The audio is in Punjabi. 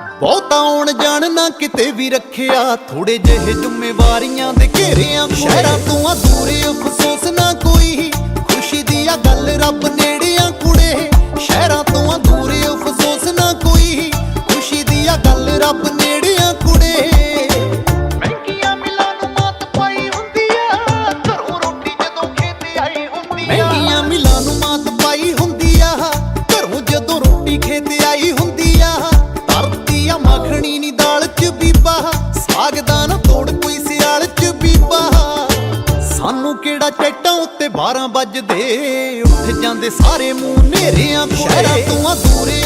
ਬਹੁਤਾ ਆਉਣ ਜਾਣ ਨਾ ਕਿਤੇ ਵੀ ਰੱਖਿਆ। ਥੋੜੇ ਜਿਹੇ ਜ਼ਿੰਮੇਵਾਰੀਆਂ ਦੇ ਘੇਰਿਆਂ ਸ਼ਹਿਰਾਂ ਤੋਂ ਆ ਦੂਰੇ ਅਫਸੋਸ ਨਾ ਕੋਈ। ਖੁਸ਼ੀ ਦੀ ਆ ਗੱਲ ਰੱਬ ਚੈਟਾਂ ਉੱਤੇ 12 ਵੱਜਦੇ। ਉੱਠ ਜਾਂਦੇ ਸਾਰੇ ਮੂੰਹ ਨੇਰਿਆਂ ਸ਼ਹਿਰਾਂ ਤੋਂ ਆ ਦੂਰੇ